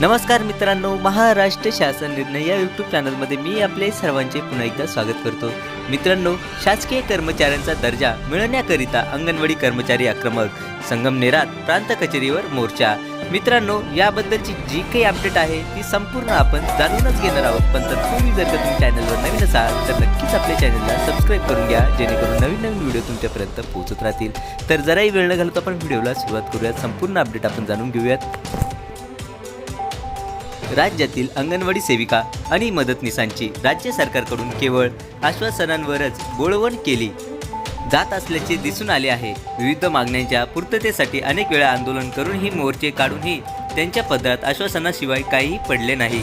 नमस्कार मित्रांनो महाराष्ट्र शासन निर्णय या यूट्यूब चॅनलमध्ये मी आपले सर्वांचे पुन्हा एकदा स्वागत करतो. मित्रांनो शासकीय कर्मचाऱ्यांचा दर्जा मिळवण्याकरिता अंगणवाडी कर्मचारी आक्रमक संगमनेरात प्रांत कचेरीवर मोर्चा. मित्रांनो याबद्दलची जी काही अपडेट आहे ती संपूर्ण आपण जाणूनच घेणार आहोत. पण तर तुम्ही जर का तुम्ही चॅनलवर नवीन असाल तर नक्कीच आपल्या चॅनलला सबस्क्राईब करून घ्या जेणेकरून नवीन नवीन व्हिडिओ तुमच्यापर्यंत पोहोचत राहतील. तर जराही वेळ न घालता आपण व्हिडिओला सुरुवात करूयात. संपूर्ण अपडेट आपण जाणून घेऊयात. राज्यातील अंगणवाडी सेविका आणि मदतनीसांची राज्य सरकारकडून केवळ आश्वासनांवरच बोळवण केली. जात असल्याचे दिसून आले आहे. विविध मागण्यांच्या पूर्ततेसाठी अनेक वेळा आंदोलन करूनही मोर्चे काढूनही त्यांच्या पदरात आश्वासनाशिवाय काहीही पडले नाही.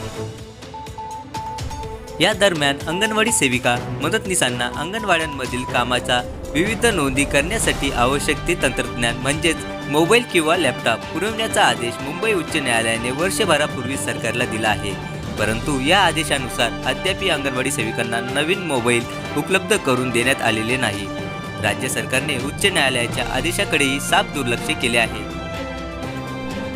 या दरम्यान अंगणवाडी सेविका मदतनीसांना अंगणवाड्यांमधील कामाचा विविध नोंदी करण्यासाठी आवश्यक ते तंत्रज्ञान म्हणजेच मोबाईल किंवा लॅपटॉप पुरवण्याचा आदेश मुंबई उच्च न्यायालयाने वर्षभरापूर्वी सरकारला दिला आहे. परंतु या आदेशानुसार अद्याप अंगणवाडी सेविकांना नवीन मोबाईल उपलब्ध करून देण्यात आलेले नाही. राज्य सरकारने उच्च न्यायालयाच्या आदेशाकडेही साफ दुर्लक्ष केले आहे.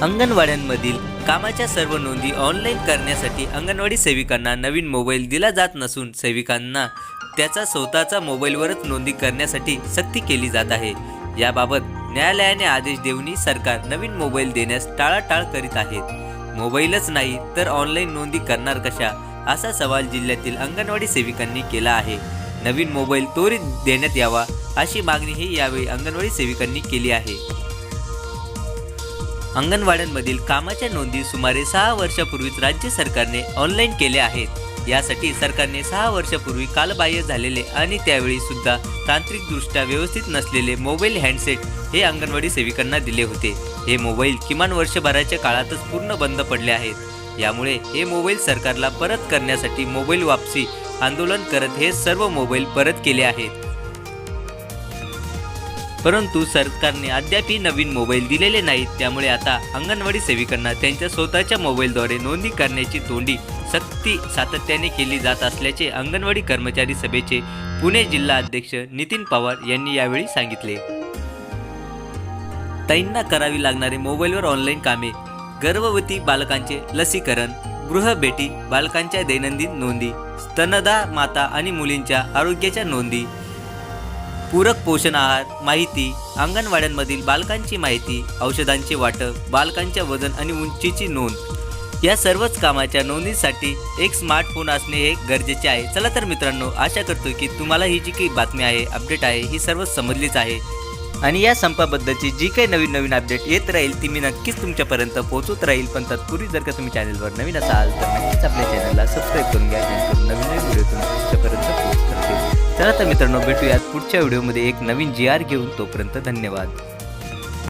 अंगणवाड्यांमधील कामाच्या सर्व नोंदी ऑनलाईन करण्यासाठी अंगणवाडी सेविकांना नवीन मोबाईल दिला जात नसून सेविकांना त्याचा स्वतःचा मोबाईलवरच नोंदी करण्यासाठी सक्ती केली जात आहे. याबाबत न्यायालयाने आदेश देऊनही सरकार नवीन मोबाईल देण्यास टाळाटाळ करीत आहेत मोबाईलच नाही तर ऑनलाईन नोंदी करणार कशा? असा सवाल जिल्ह्यातील अंगणवाडी सेविकांनी केला आहे. नवीन मोबाईल त्वरित देण्यात यावा अशी मागणीही यावेळी अंगणवाडी सेविकांनी केली आहे. अंगणवाड्यांमधील कामाच्या नोंदी सुमारे सहा वर्षापूर्वीच राज्य सरकारने ऑनलाईन केल्या आहेत. यासाठी सरकारने सहा वर्षापूर्वी कालबाह्य झालेले आणि त्यावेळी सुद्धा तांत्रिकदृष्ट्या व्यवस्थित नसलेले मोबाईल हँडसेट हे अंगणवाडी सेविकांना दिले होते. हे मोबाईल किमान वर्षभराच्या काळातच पूर्ण बंद पडले आहेत. यामुळे हे मोबाईल सरकारला परत करण्यासाठी मोबाईल वापसी आंदोलन करत हे सर्व मोबाईल परत केले आहेत. परंतु सरकारने अद्यापही नवीन मोबाईल दिलेले नाहीत. त्यामुळे आता अंगणवाडी सेविकांना त्यांच्या स्वतःच्या मोबाईलद्वारे नोंदणी करण्याची तोंडी सक्ती सातत्याने केली जात असल्याचे अंगणवाडी कर्मचारी सभेचे पुणे जिल्हा अध्यक्ष नितीन पवार यांनी यावेळी सांगितले. ताईंना करावी लागणारे मोबाईलवर ऑनलाईन कामे गर्भवती बालकांचे लसीकरण गृहभेटी बालकांच्या दैनंदिन नोंदी स्तनदा माता आणि मुलींच्या आरोग्याच्या नोंदी पूरक पोषण आहार माहिती अंगणवाड्यांमधील बालकांची माहिती औषधांचे वाटप बालकांच्या वजन आणि उंचीची नोंद. या सर्वच कामाच्या नोंदीसाठी एक स्मार्टफोन असणे हे गरजेचे आहे. चला तर मित्रांनो आशा करतो की तुम्हाला ही जी काही बातमी आहे अपडेट आहे ही सर्व समजलीच आहे. आणि या संपाबद्दलची जी काही नवीन नवीन अपडेट येत राहील ती मी नक्कीच तुमच्यापर्यंत पोहोचत राहील. पण तत्पूर्वी जर का तुम्ही चॅनलवर नवीन असाल तर नक्कीच आपल्या चॅनलला सबस्क्राईब करून घ्या जेणेकरून नवीन नवीन व्हिडिओ तुमच्यापर्यंत पोहोचत राहतील चला आता मित्रांनो भेटूयात पुढच्या व्हिडिओमध्ये. एक नवीन जी आर घेऊन तोपर्यंत धन्यवाद.